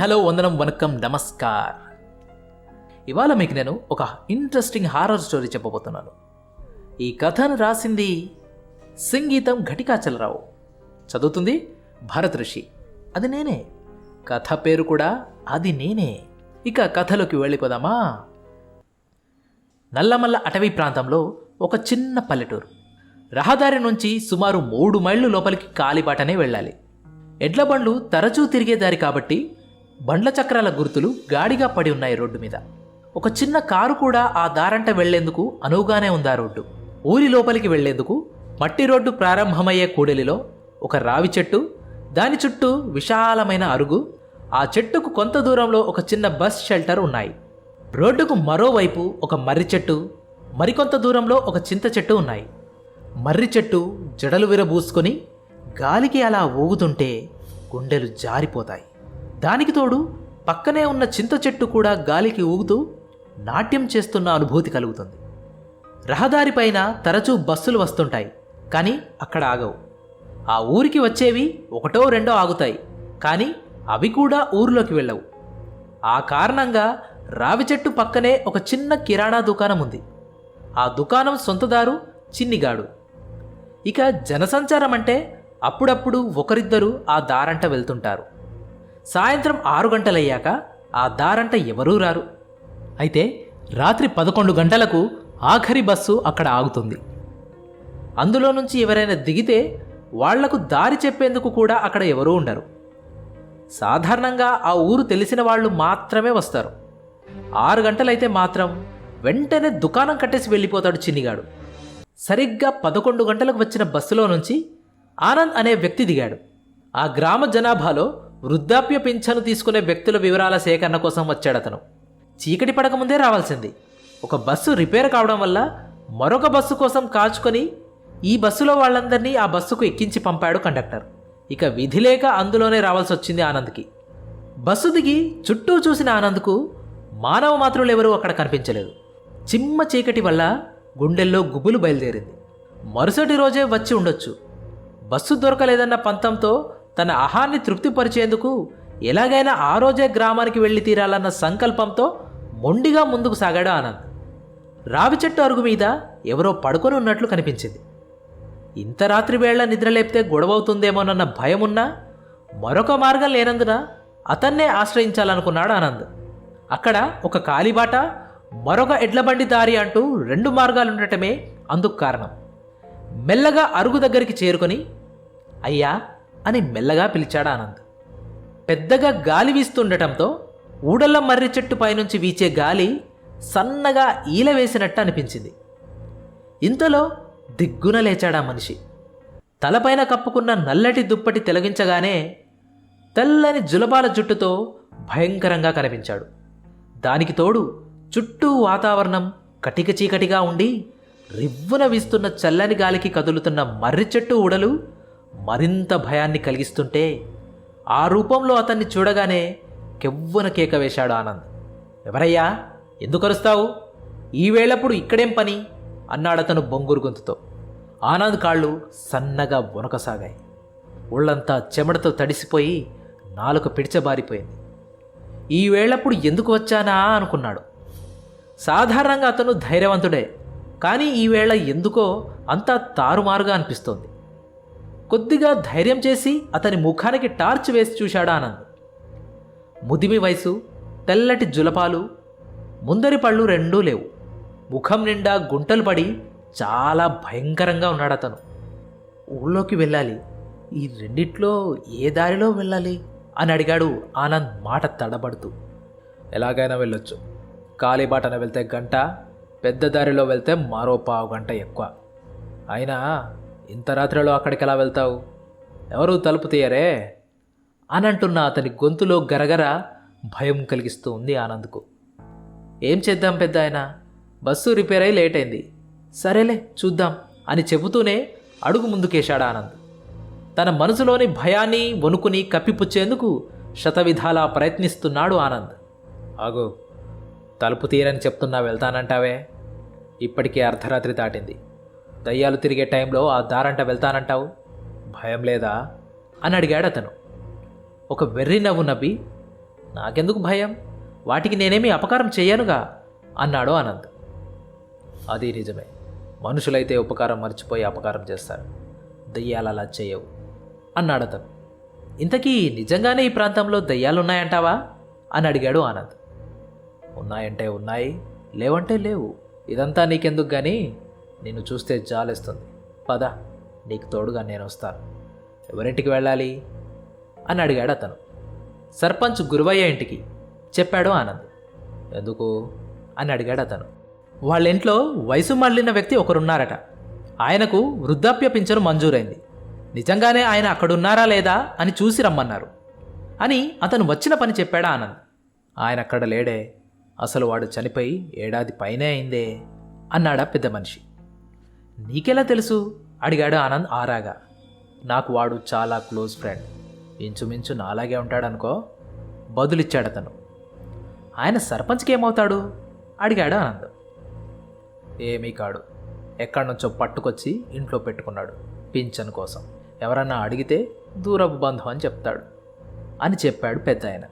Hello వందనం వనకం నమస్కార్. ఇవాళ మీకు నేను ఒక ఇంట్రెస్టింగ్ హారర్ స్టోరీ చెప్పబోతున్నాను. ఈ కథను రాసింది సంగీతం ఘటికాచలరావు. చదువుతుంది భరత్ ఋషి. అది నేనే. కథ పేరు కూడా అది నేనే. ఇక కథలోకి వెళ్ళిపోదామా? నల్లమల్ల అటవీ ప్రాంతంలో ఒక చిన్న పల్లెటూరు. రహదారి నుంచి సుమారు మూడు మైళ్ళు లోపలికి కాలిబాటనే వెళ్ళాలి. ఎడ్ల బండ్లు తరచూ తిరిగే దారి కాబట్టి బండ్ల చక్రాల గుర్తులు గాడిగా పడి ఉన్నాయి రోడ్డు మీద. ఒక చిన్న కారు కూడా ఆ దారంట వెళ్ళేందుకు అనువుగానే ఉందా రోడ్డు. ఊరి లోపలికి వెళ్ళేందుకు మట్టి రోడ్డు ప్రారంభమయ్యే కూడలిలో ఒక రావి చెట్టు దాని చుట్టూ విశాలమైన అరుగు ఆ చెట్టుకు కొంత దూరంలో ఒక చిన్న బస్ షెల్టర్ ఉన్నాయి. రోడ్డుకు మరోవైపు ఒక మర్రి చెట్టు మరికొంత దూరంలో ఒక చింత చెట్టు ఉన్నాయి. మర్రి చెట్టు జడలు విరబూసుకొని గాలికి అలా ఊగుతుంటే గుండెలు జారిపోతాయి. దానికి తోడు పక్కనే ఉన్న చింత చెట్టు కూడా గాలికి ఊగుతూ నాట్యం చేస్తున్న అనుభూతి కలుగుతుంది. రహదారిపైన తరచూ బస్సులు వస్తుంటాయి కానీ అక్కడ ఆగవు. ఆ ఊరికి వచ్చేవి ఒకటో రెండో ఆగుతాయి కానీ అవి కూడా ఊరిలోకి వెళ్ళవు. ఆ కారణంగా రావి చెట్టు పక్కనే ఒక చిన్న కిరాణా దుకాణం ఉంది. ఆ దుకాణం సొంతదారు చిన్నిగాడు. ఇక జనసంచారం అంటే అప్పుడప్పుడు ఒకరిద్దరు ఆ దారంట వెళ్తుంటారు. సాయంత్రం ఆరు గంటలయ్యాక ఆ దారంట ఎవరూ రారు. అయితే రాత్రి పదకొండు గంటలకు ఆఖరి బస్సు అక్కడ ఆగుతుంది. అందులో నుంచి ఎవరైనా దిగితే వాళ్ళకు దారి చెప్పేందుకు కూడా అక్కడ ఎవరూ ఉండరు. సాధారణంగా ఆ ఊరు తెలిసిన వాళ్ళు మాత్రమే వస్తారు. ఆరు గంటలైతే మాత్రం వెంటనే దుకాణం కట్టేసి వెళ్ళిపోతాడు చిన్నిగాడు. సరిగ్గా పదకొండు గంటలకు వచ్చిన బస్సులో నుంచి ఆనంద్ అనే వ్యక్తి దిగాడు. ఆ గ్రామ జనాభాలో వృద్ధాప్య పింఛను తీసుకునే వ్యక్తుల వివరాల సేకరణ కోసం వచ్చాడు అతను. చీకటి పడకముందే రావాల్సింది. ఒక బస్సు రిపేర్ కావడం వల్ల మరొక బస్సు కోసం కాచుకొని ఈ బస్సులో వాళ్ళందరినీ ఆ బస్సుకు ఎక్కించి పంపాడు కండక్టర్. ఇక విధి లేక అందులోనే రావాల్సి వచ్చింది ఆనంద్కి. బస్సు దిగి చుట్టూ చూసిన ఆనంద్కు మానవ మాత్రులు ఎవరూ అక్కడ కనిపించలేదు. చిమ్మ చీకటి వల్ల గుండెల్లో గుబులు బయలుదేరింది. మరుసటి రోజే వచ్చి ఉండొచ్చు. బస్సు దొరకలేదన్న పంతంతో తన అహాన్ని తృప్తిపరిచేందుకు ఎలాగైనా ఆ రోజే గ్రామానికి వెళ్ళి తీరాలన్న సంకల్పంతో మొండిగా ముందుకు సాగాడు ఆనంద్. రావి చెట్టు అరుగు మీద ఎవరో పడుకొని ఉన్నట్లు కనిపించింది. ఇంత రాత్రి వేళ నిద్రలేపితే గొడవవుతుందేమోనన్న భయమున్నా మరొక మార్గం లేనందున అతన్నే ఆశ్రయించాలనుకున్నాడు ఆనంద్. అక్కడ ఒక కాలిబాట మరొక ఎడ్లబండి దారి అంటూ రెండు మార్గాలుండటమే అందుకు కారణం. మెల్లగా అరుగు దగ్గరికి చేరుకొని అయ్యా అని మెల్లగా పిలిచాడు ఆనంద్. పెద్దగా గాలి వీస్తుండటంతో ఊడల్ల మర్రి చెట్టు పైనుంచి వీచే గాలి సన్నగా ఈల వేసినట్టు అనిపించింది. ఇంతలో దిగ్గున లేచాడా మనిషి. తలపైన కప్పుకున్న నల్లటి దుప్పటి తొలగించగానే తెల్లని జులబాల జుట్టుతో భయంకరంగా కనిపించాడు. దానికి తోడు చుట్టూ వాతావరణం కటిక చీకటిగా ఉండి రివ్వున వీస్తున్న చల్లని గాలికి కదులుతున్న మర్రి చెట్టు ఉడలు మరింత భయాన్ని కలిగిస్తుంటే ఆ రూపంలో అతన్ని చూడగానే కెవ్వున కేక వేశాడు ఆనంద్. ఎవరయ్యా? ఎందుకు అరుస్తావు? ఈ వేళప్పుడు ఇక్కడేం పని? అన్నాడతను బొంగురు గొంతుతో. ఆనంద్ కాళ్ళు సన్నగా వణకసాగాయి ఒళ్ళంతా చెమటతో తడిసిపోయి నాలుక పిడిచబారిపోయింది. ఈ వేళప్పుడు ఎందుకు వచ్చానా? అనుకున్నాడు. సాధారణంగా అతను ధైర్యవంతుడే కానీ ఈ వేళ ఎందుకో అంతా తారుమారుగా అనిపిస్తోంది. కొద్దిగా ధైర్యం చేసి అతని ముఖానికి టార్చ్ వేసి చూశాడు ఆనంద్. ముదిమి వయసు తెల్లటి జులపాలు ముందరి పళ్ళు రెండూ లేవు. ముఖం నిండా గుంటలు పడి చాలా భయంకరంగా ఉన్నాడు అతను ఊళ్ళోకి వెళ్ళాలి. ఈ రెండిట్లో ఏ దారిలో వెళ్ళాలి? అని అడిగాడు ఆనంద్ మాట తడబడుతూ. ఎలాగైనా వెళ్ళొచ్చు. కాలిబాటన వెళ్తే గంట పెద్ద దారిలో వెళ్తే మరో పావు గంట ఎక్కువ. అయినా ఇంత రాత్రిలో అక్కడికి ఎలా వెళ్తావు? ఎవరు తలుపు తీయరే? అని అంటున్న అతని గొంతులో గరగర భయం కలిగిస్తూ ఉంది ఆనంద్కు. ఏం చేద్దాం పెద్ద ఆయన? బస్సు రిపేర్ అయి లేట్ అయింది. సరేలే చూద్దాం అని చెబుతూనే అడుగు ముందుకేశాడు ఆనంద్. తన మనసులోని భయాన్ని వణుకుని కప్పిపుచ్చేందుకు శతవిధాలా ప్రయత్నిస్తున్నాడు ఆనంద్. ఆగు తలుపు తీరని చెప్తున్నా వెళ్తానంటావే? ఇప్పటికే అర్ధరాత్రి దాటింది. దయ్యాలు తిరిగే టైంలో ఆ దారంట వెళ్తానంటావు? భయం లేదా? అని అడిగాడు అతను. ఒక వెర్రి నవ్వు నవ్వి నాకెందుకు భయం? వాటికి నేనేమీ అపకారం చేయనుగా? అన్నాడు ఆనంద్. అది నిజమే. మనుషులైతే ఉపకారం మర్చిపోయి అపకారం చేస్తారు. దయ్యాలు అలా చేయవు. అన్నాడు అతను. ఇంతకీ నిజంగానే ఈ ప్రాంతంలో దయ్యాలున్నాయంటావా? అని అడిగాడు ఆనంద్. ఉన్నాయంటే ఉన్నాయి లేవంటే లేవు. ఇదంతా నీకెందుకు కానీ నిన్ను చూస్తే జాలేస్తుంది. పద నీకు తోడుగా నేను వస్తాను. ఎవరింటికి వెళ్ళాలి? అని అడిగాడు అతను. సర్పంచ్ గురువయ్య ఇంటికి చెప్పాడు ఆనంద్. ఎందుకు? అని అడిగాడు అతను. వాళ్ళ ఇంట్లో వయసు మళ్ళిన వ్యక్తి ఒకరున్నారట. ఆయనకు వృద్ధాప్య పింఛను మంజూరైంది. నిజంగానే ఆయన అక్కడున్నారా లేదా అని చూసి రమ్మన్నారు. అని అతను వచ్చిన పని చెప్పాడా ఆనంద్. ఆయన అక్కడ లేడే. అసలు వాడు చనిపోయి ఏడాది పైనే అయిందే అన్నాడా పెద్ద మనిషి. నీకెలా తెలుసు? అడిగాడు ఆనంద్ ఆరాగా. నాకు వాడు చాలా క్లోజ్ ఫ్రెండ్. ఇంచుమించు నాలాగే ఉంటాడనుకో? బదులిచ్చాడు అతను. ఆయన సర్పంచ్కి ఏమవుతాడు అడిగాడు ఆనంద్. ఏమీ కాడు. ఎక్కడి నుంచో పట్టుకొచ్చి ఇంట్లో పెట్టుకున్నాడు. పింఛన్ కోసం. ఎవరన్నా అడిగితే దూరపు బంధం అని చెప్తాడు అని చెప్పాడు పెద్ద ఆయన.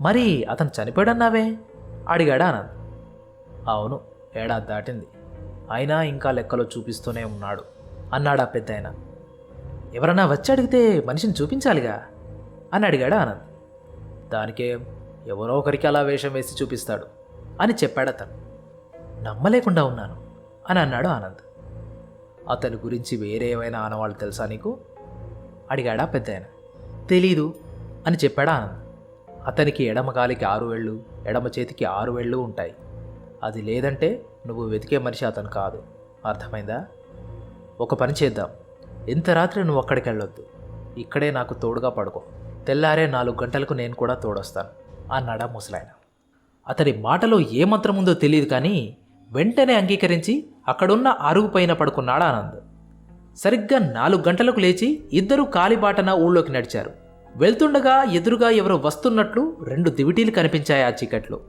మరి అతను చనిపోయాడన్నావే? అడిగాడు ఆనంద్. అవును ఏడాది దాటింది. అయినా ఇంకా లెక్కలో చూపిస్తూనే ఉన్నాడు. అన్నాడా పెద్ద ఆయన ఎవరన్నా వచ్చి అడిగితే మనిషిని చూపించాలిగా? అని అడిగాడు ఆనంద్. దానికే ఎవరో ఒకరికి అలా వేషం వేసి చూపిస్తాడు అని చెప్పాడు అతను నమ్మలేకుండా ఉన్నాను అని అన్నాడు ఆనంద్. అతని గురించి వేరే ఏమైనా ఆనవాళ్ళు తెలుసా నీకు? అడిగాడా పెద్ద ఆయన తెలీదు అని చెప్పాడా ఆనంద్. అతనికి ఎడమ కాలికి ఆరు వేళ్ళు ఎడమ చేతికి ఆరు వేళ్ళు ఉంటాయి. అది లేదంటే నువ్వు వెతికే మనిషి అతను కాదు. అర్థమైందా? ఒక పని చేద్దాం. ఇంత రాత్రి నువ్వు అక్కడికి వెళ్ళొద్దు. ఇక్కడే నాకు తోడుగా పడుకో. తెల్లారే నాలుగు గంటలకు నేను కూడా తోడొస్తాను. అన్నాడా ముసలాయన. అతడి మాటలో ఏ మంత్రం ఉందో తెలియదు కానీ వెంటనే అంగీకరించి అక్కడున్న అరుగు పైన పడుకున్నాడు ఆనంద్. సరిగ్గా నాలుగు గంటలకు లేచి ఇద్దరూ కాలిబాటన ఊళ్ళోకి నడిచారు. వెళ్తుండగా ఎదురుగా ఎవరో వస్తున్నట్లు రెండు దివిటీలు కనిపించాయి ఆ చీకట్లో.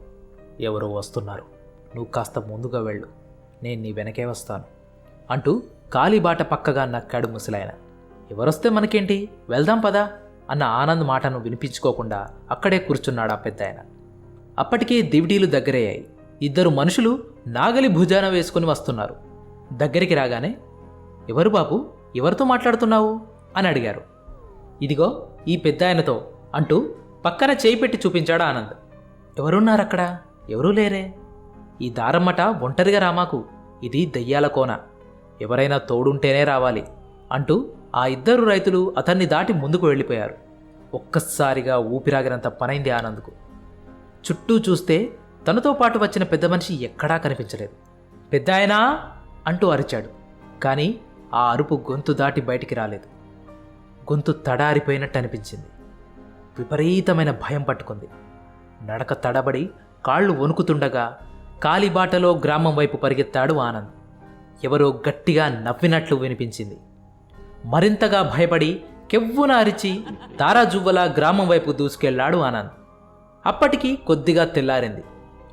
ఎవరో వస్తున్నారు. నువ్వు కాస్త ముందుగా వెళ్ళు. నేను నీ వెనకే వస్తాను. అంటూ కాలిబాట పక్కగా నక్కాడు ముసలాయన. ఎవరొస్తే మనకేంటి? వెళ్దాం పదా అన్న ఆనంద్ మాటను వినిపించుకోకుండా అక్కడే కూర్చున్నాడు ఆ పెద్ద ఆయన అప్పటికే దివిటీలు దగ్గరయ్యాయి. ఇద్దరు మనుషులు నాగలి భుజాన వేసుకుని వస్తున్నారు. దగ్గరికి రాగానే ఎవరు బాబు? ఎవరితో మాట్లాడుతున్నావు? అని అడిగారు. ఇదిగో ఈ పెద్ద ఆయనతో అంటూ పక్కన చేయి పెట్టి చూపించాడు ఆనంద్. ఎవరున్నారు అక్కడ ఎవరూ లేరే? ఈ దారమ్మట ఒంటరిగా రామాకు ఇది దయ్యాల కోన. ఎవరైనా తోడుంటేనే రావాలి అంటూ ఆ ఇద్దరు రైతులు అతన్ని దాటి ముందుకు వెళ్ళిపోయారు. ఒక్కసారిగా ఊపిరాగినంత పనైంది ఆనంద్కు. చుట్టూ చూస్తే తనతో పాటు వచ్చిన పెద్ద మనిషి ఎక్కడా కనిపించలేదు. పెద్ద ఆయనా? అంటూ అరిచాడు. కానీ ఆ అరుపు గొంతు దాటి బయటికి రాలేదు. గొంతు తడారిపోయినట్టు అనిపించింది. విపరీతమైన భయం పట్టుకుంది. నడక తడబడి కాళ్ళు వణుకుతుండగా కాలిబాటలో గ్రామం వైపు పరిగెత్తాడు ఆనంద్. ఎవరో గట్టిగా నవ్వినట్లు వినిపించింది. మరింతగా భయపడి కెవ్వున అరిచి తారాజువ్వలా గ్రామం వైపు దూసుకెళ్ళాడు ఆనంద్. అప్పటికి కొద్దిగా తెల్లారింది.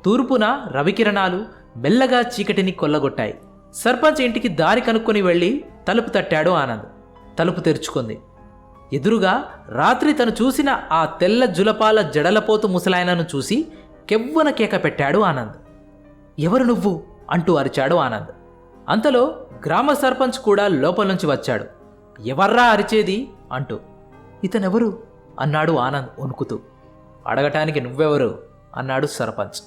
తూర్పున రవికిరణాలు మెల్లగా చీకటిని కొల్లగొట్టాయి. సర్పంచ్ ఇంటికి దారి కనుక్కొని వెళ్ళి తలుపు తట్టాడు ఆనంద్. తలుపు తెరుచుకుంది. ఎదురుగా రాత్రి తను చూసిన ఆ తెల్ల జులపాల జడలపోతు ముసలాయనను చూసి కెవ్వన కేక పెట్టాడు ఆనంద్. ఎవరు నువ్వు? అంటూ అరిచాడు ఆనంద్. అంతలో గ్రామ సర్పంచ్ కూడా లోపల నుంచి వచ్చాడు. ఎవర్రా అరిచేది? అంటూ. ఇతనెవరు? అన్నాడు ఆనంద్ వణుకుతూ. అడగటానికి నువ్వెవరు? అన్నాడు సర్పంచ్.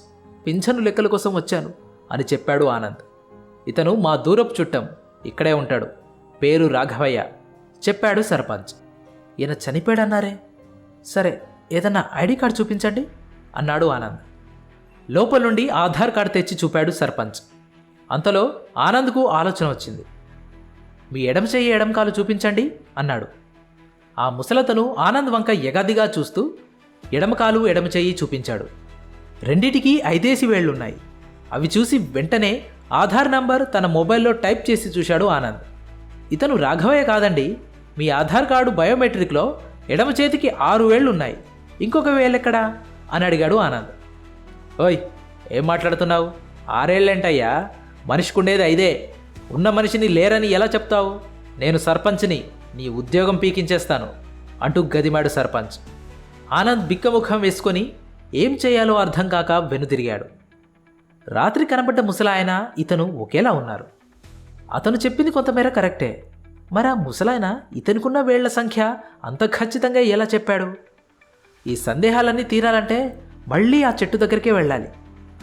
పింఛను లెక్కల కోసం వచ్చాను అని చెప్పాడు ఆనంద్. ఇతను మా దూరపు చుట్టం ఇక్కడే ఉంటాడు. పేరు రాఘవయ్య చెప్పాడు సర్పంచ్. ఈయన చనిపోయాడన్నారే? సరే ఏదన్నా ఐడి కార్డు చూపించండి అన్నాడు ఆనంద్. లోపల నుండి ఆధార్ కార్డు తెచ్చి చూపాడు సర్పంచ్. అంతలో ఆనంద్కు ఆలోచన వచ్చింది. మీ ఎడం చెయ్యి ఎడం కాలు చూపించండి అన్నాడు. ఆ ముసలతను ఆనంద్ వంక ఎగదిగా చూస్తూ ఎడమ కాలు ఎడమ చెయ్యి చూపించాడు. రెండిటికి ఐదేసి వేళ్ళున్నాయి అవి చూసి వెంటనే ఆధార్ నంబర్ తన మొబైల్లో టైప్ చేసి చూశాడు ఆనంద్. ఇతను రాఘవయ్య కాదండి. మీ ఆధార్ కార్డు బయోమెట్రిక్లో ఎడమ చేతికి ఆరు వేళ్ళున్నాయి ఇంకొక వేలెక్కడా? అని అడిగాడు ఆనంద్. ఓయ్ ఏం మాట్లాడుతున్నావు? ఆరేళ్ళేంటయ్యా? మనిషికుండేది ఐదే. ఉన్న మనిషిని లేరని ఎలా చెప్తావు? నేను సర్పంచ్ని నీ ఉద్యోగం పీకించేస్తాను అంటూ గదిమాడు సర్పంచ్. ఆనంద్ బిక్కముఖం వేసుకొని ఏం చేయాలో అర్థం కాక వెనుతిరిగాడు రాత్రి కనబడ్డ ముసలాయన ఇతను ఒకేలా ఉన్నారు. అతను చెప్పింది కొంతమేర కరెక్టే. మరి ఆ ముసలాయన ఇతనికున్న వేళ్ళ సంఖ్య అంత ఖచ్చితంగా ఎలా చెప్పాడు? ఈ సందేహాలన్నీ తీరాలంటే మళ్ళీ ఆ చెట్టు దగ్గరికే వెళ్ళాలి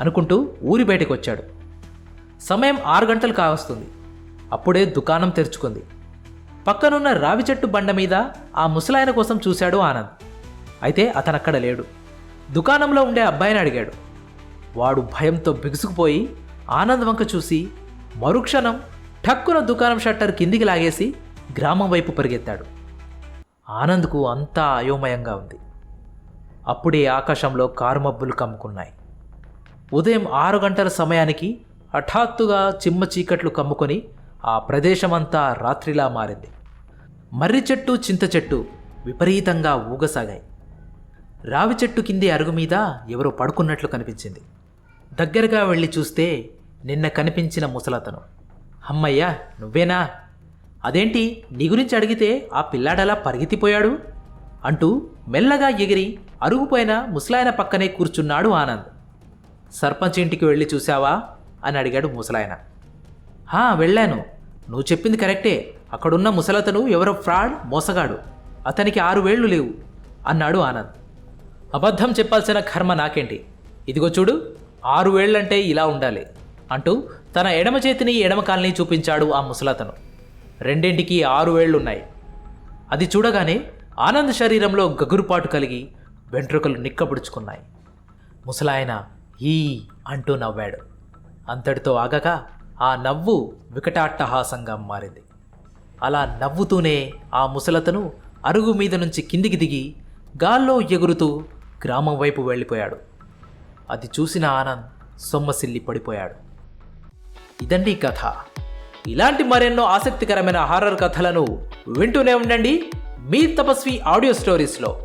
అనుకుంటూ ఊరి బయటకు వచ్చాడు. సమయం ఆరు గంటలు కావస్తుంది. అప్పుడే దుకాణం తెరుచుకుంది. పక్కనున్న రావి చెట్టు బండ మీద ఆ ముసలాయన కోసం చూశాడు ఆనంద్. అయితే అతనక్కడ లేడు. దుకాణంలో ఉండే అబ్బాయిని అడిగాడు. వాడు భయంతో బిగుసుకుపోయి ఆనంద్ వంక చూసి మరుక్షణం ఠక్కున దుకాణం షట్టర్ కిందికి లాగేసి గ్రామం వైపు పరిగెత్తాడు. ఆనంద్కు అంతా అయోమయంగా ఉంది. అప్పుడే ఆకాశంలో కారుమబ్బులు కమ్ముకున్నాయి. ఉదయం ఆరు గంటల సమయానికి హఠాత్తుగా చిమ్మ చీకట్లు కమ్ముకొని ఆ ప్రదేశమంతా రాత్రిలా మారింది. మర్రి చెట్టు చింత చెట్టు విపరీతంగా ఊగసాగాయి. రావి చెట్టు కింది అరుగు మీద ఎవరో పడుకున్నట్లు కనిపించింది. దగ్గరగా వెళ్ళి చూస్తే నిన్న కనిపించిన ముసలతను. అమ్మయ్యా నువ్వేనా? అదేంటి నీ గురించి అడిగితే ఆ పిల్లాడలా పరిగెత్తిపోయాడు? అంటూ మెల్లగా ఎగిరి అరుగుపోయిన ముసలాయన పక్కనే కూర్చున్నాడు ఆనంద్. సర్పంచ్ ఇంటికి వెళ్ళి చూశావా? అని అడిగాడు ముసలాయన. హా వెళ్ళాను. నువ్వు చెప్పింది కరెక్టే. అక్కడున్న ముసలతను ఎవరో ఫ్రాడ్ మోసగాడు. అతనికి ఆరు వేళ్ళు లేవు అన్నాడు ఆనంద్. అబద్ధం చెప్పాల్సిన కర్మ నాకేంటి? ఇదిగో చూడు ఆరు వేళ్ళంటే ఇలా ఉండాలి అంటూ తన ఎడమ చేతిని ఎడమ కాల్ని చూపించాడు ఆ ముసలతను. రెండింటికి ఆరు వేళ్ళున్నాయి. అది చూడగానే ఆనంద్ శరీరంలో గగురుపాటు కలిగి వెంట్రుకలు నిక్కబుడుచుకున్నాయి. ముసలాయన ఈ అంటూ నవ్వాడు. అంతటితో ఆగక ఆ నవ్వు వికటాట్టహాసంగా మారింది. అలా నవ్వుతూనే ఆ ముసలతను అరుగు మీద నుంచి కిందికి దిగి గాల్లో ఎగురుతూ గ్రామం వైపు వెళ్ళిపోయాడు. అది చూసిన ఆనంద్ సొమ్మసిల్లి పడిపోయాడు. ఇదండి కథ. ఇలాంటి మరెన్నో ఆసక్తికరమైన హారర్ కథలను వింటూనే ఉండండి. మీ తపస్వి ఆడియో స్టోరీస్లో.